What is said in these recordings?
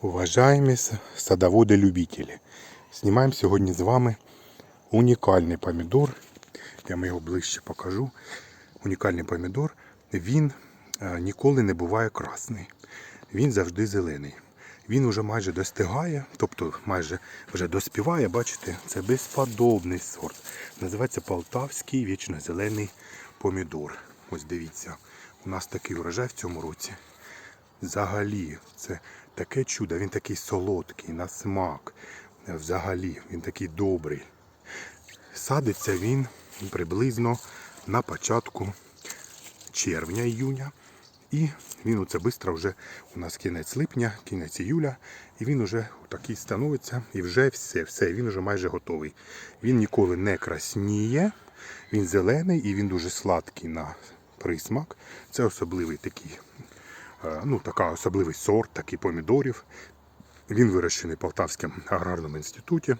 Уважаемі с- садоводи-любителі, знімаємо сьогодні з вами унікальний помідор. Я вам його ближче покажу. Унікальний помідор. Він е, ніколи не буває красний. Він завжди зелений. Він уже майже достигає, тобто майже вже доспіває, бачите, це безподобний сорт. Називається Полтавський вічно-зелений помідор. Ось дивіться, у нас такий урожай в цьому році. Взагалі, це таке чудо, він такий солодкий, на смак. Взагалі, він такий добрий. Садиться він приблизно на початку червня-іюня. І він оце швидко вже у нас кінець липня, кінець іюля, і він вже такий становиться, і вже все, все, він вже майже готовий. Він ніколи не красніє, він зелений і він дуже сладкий на присмак. Це особливий такий, ну, така особливий сорт такий помідорів. Він вирощений в Полтавському аграрному інституті.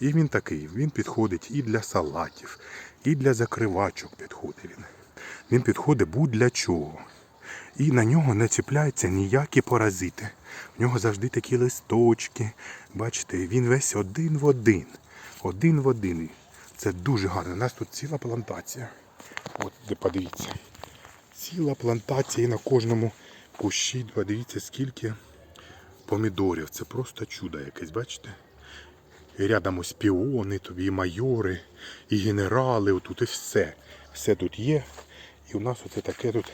І він такий, він підходить і для салатів, і для закривачок підходить він. Він підходить будь-для чого. І на нього не чіпляються ніякі паразити. В нього завжди такі листочки. Бачите, він весь один в один. Один в один. Це дуже гарно. У нас тут ціла плантація. От де подивіться. Ціла плантація і на кожному кущі. Подивіться, скільки помідорів. Це просто чудо якесь, бачите? І рядом ось піони, тобі і майори, і генерали, отут і все. Все тут є. І у нас оце таке тут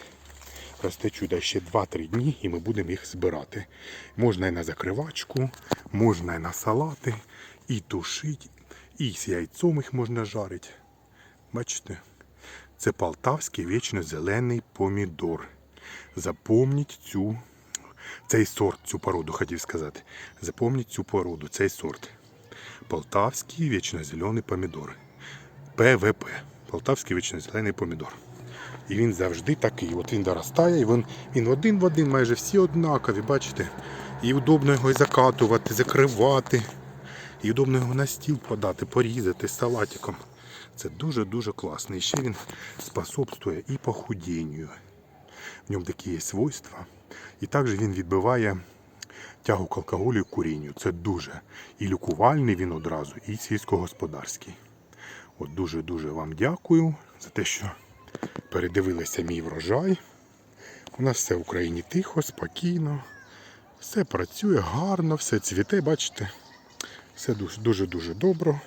росте чудо ще 2-3 дні, і ми будемо їх збирати. Можна і на закривачку, можна і на салати, і тушити, і з яйцом їх можна жарити. Бачите? Це полтавський вічно зелений помідор. Запомніть цю, цей сорт, цю породу, хотів сказати. Запомніть цю породу, цей сорт. Полтавський вічно зелений помідор. ПВП. Полтавський вічно зелений помідор. І він завжди такий. От він доростає, і він, він один в один, майже всі однакові, бачите? І удобно його і закатувати, закривати. І удобно його на стіл подати, порізати салатиком. Це дуже-дуже класно. І ще він способствує і похудінню. В ньому такі є свойства. І також він відбиває тягу к алкоголю і курінню. Це дуже і лікувальний він одразу, і сільськогосподарський. От дуже-дуже вам дякую за те, що передивилися мій врожай. У нас все в Україні тихо, спокійно. Все працює гарно, все цвіте, бачите. Все дуже-дуже добре.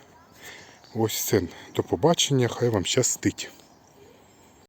Ось це до побачення, хай вам щастить.